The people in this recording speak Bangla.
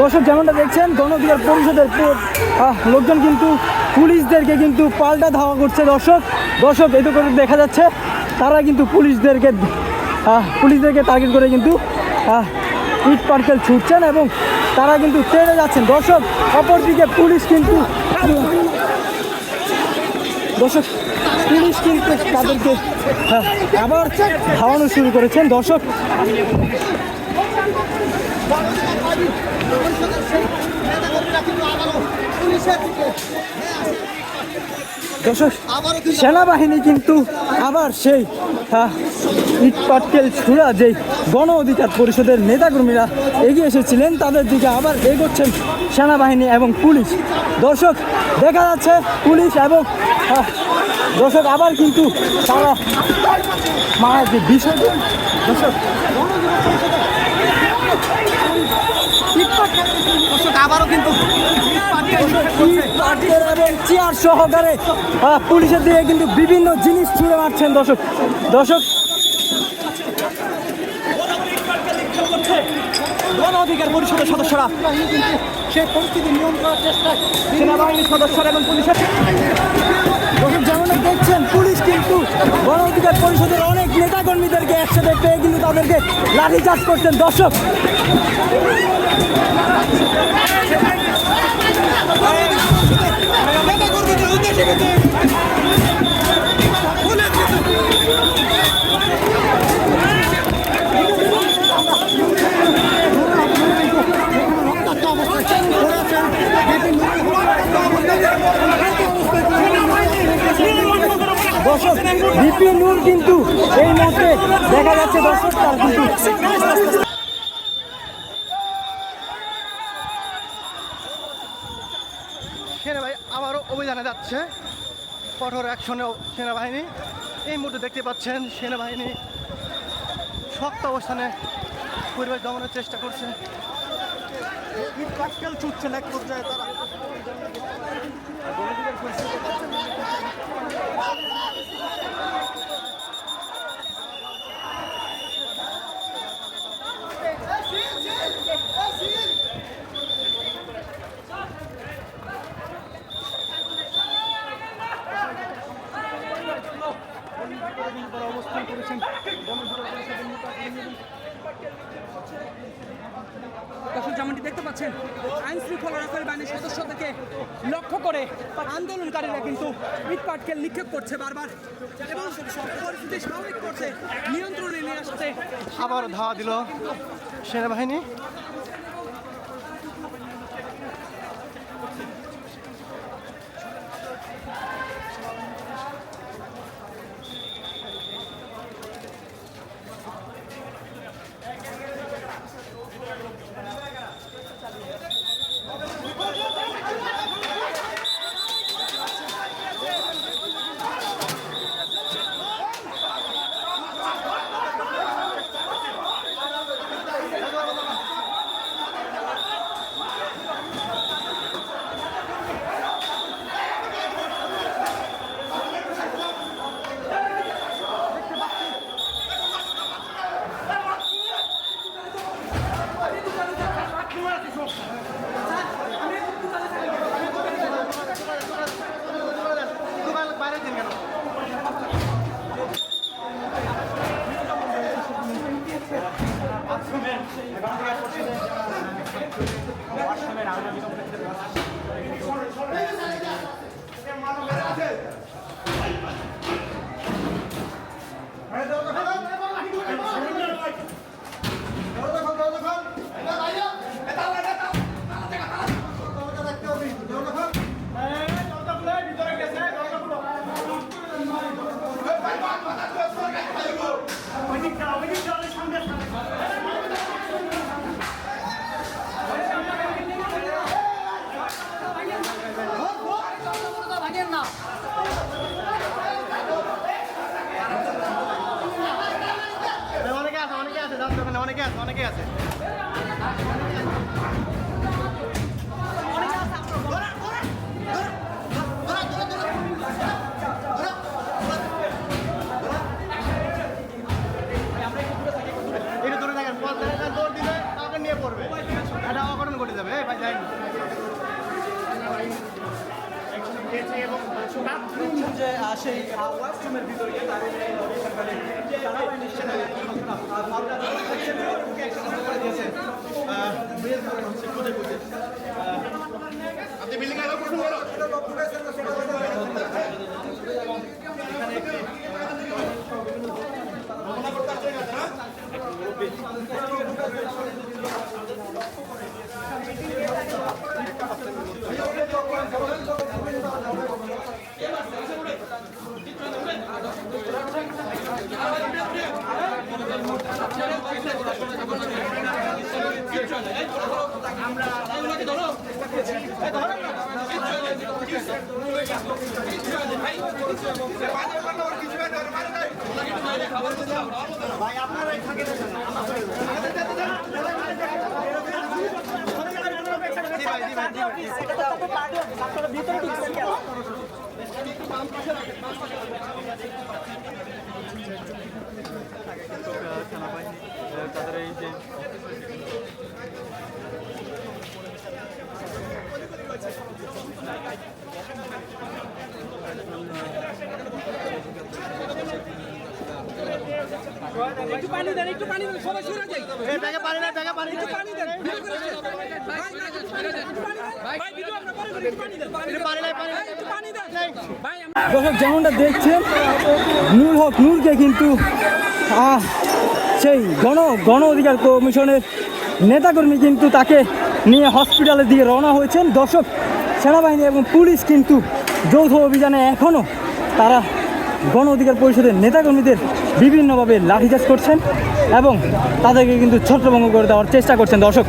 দর্শক যেমনটা দেখছেন গণ অধিকার পরিষদের লোকজন কিন্তু পুলিশদেরকে কিন্তু পাল্টা ধাওয়া করছে দর্শক। দর্শক এতে করে দেখা যাচ্ছে, তারা কিন্তু পুলিশদেরকে পুলিশদেরকে টার্গেট করে কিন্তু ইট পার্কেল ছুটছেন এবং তারা কিন্তু ট্রেনে যাচ্ছেন। দর্শক, অপরদিকে পুলিশ কিন্তু দর্শক, পুলিশ কিন্তু তাদেরকে আবার ধাওয়ানো শুরু করেছেন। দর্শক সেনাবাহিনী কিন্তু আবার সেই ইট পাটকেল ছুড়া যেই গণ অধিকার পরিষদের নেতাকর্মীরা এগিয়ে এসেছিলেন, তাদের দিকে আবার এগোচ্ছেন সেনাবাহিনী এবং পুলিশ। দর্শক, দেখা যাচ্ছে পুলিশ এবং দর্শক, আবার কিন্তু তারা মারা যে বিষয়টি দর্শক দর্শক আবারও কিন্তু চেয়ার সহকারে পুলিশের দিকে কিন্তু বিভিন্ন জিনিস ছুঁড়ে মারছেন দর্শক। দর্শক গণ অধিকার পরিষদের সদস্যরা। সেই পরিস্থিতি নিয়ন্ত্রণ করার চেষ্টায় সেনাবাহিনীর সদস্যরা এবং পুলিশের নেতাকর্মীদেরকে একসাথে পেয়ে কিন্তু তাদেরকে লাঠিচার্জ করছেন দর্শক। দর্শক বিপি নূর কিন্তু এই মুহূর্তে দেখা যাচ্ছে দর্শক সেনাবাহিনী আবারও অভিযানে যাচ্ছে। কঠোর অ্যাকশনে সেনাবাহিনী। এই মুহূর্তে দেখতে পাচ্ছেন সেনাবাহিনী শক্ত অবস্থানে পরিবেশ দমনের চেষ্টা করছে। পাটকেল ছুটছেন এক পর্যায়ে তারা অবস্থান করেছেন দর্শক যেমনটি দেখতে পাচ্ছেন আইন শৃঙ্খলা রক্ষাকারী বাহিনীর সদস্যদেরকে লক্ষ্য করে আন্দোলনকারীরা কিন্তু ইটপাটকে নিক্ষেপ করছে বারবার এবং পরিস্থিতি স্বাভাবিক করছে, নিয়ন্ত্রণে নিয়ে আসছে। আবার ধাওয়া দিল সেনাবাহিনী বাইরে দিন কেন অনেকে আছে অনেকে আছে যাচ্ছে ওখানে অনেকে আছে? অনেকে আছে এটা ধরে থাকেন দৌড় বিল্ডিং এর নিয়ে পড়বে ভাই যে সেই ওয়াশরুমের ভিতরে তাদের একটু পানি দেন একটু পানি দেন সবাই সরে যাই। ব্যাগে পানি নাই ব্যাগে পানি একটু পানি দেন দর্শক যেমনটা দেখছেন নূর হক নূরকে কিন্তু আহ, সেই গণ গণ অধিকার কমিশনের নেতাকর্মী কিন্তু তাকে নিয়ে হসপিটালের দিকে রওনা হয়েছেন। দর্শক, সেনাবাহিনী এবং পুলিশ কিন্তু যৌথ অভিযানে এখনও তারা গণ অধিকার পরিষদের নেতাকর্মীদের বিভিন্নভাবে লাঠিচার্জ করছেন এবং তাদেরকে কিন্তু ছত্রভঙ্গ করে দেওয়ার চেষ্টা করছেন। দর্শক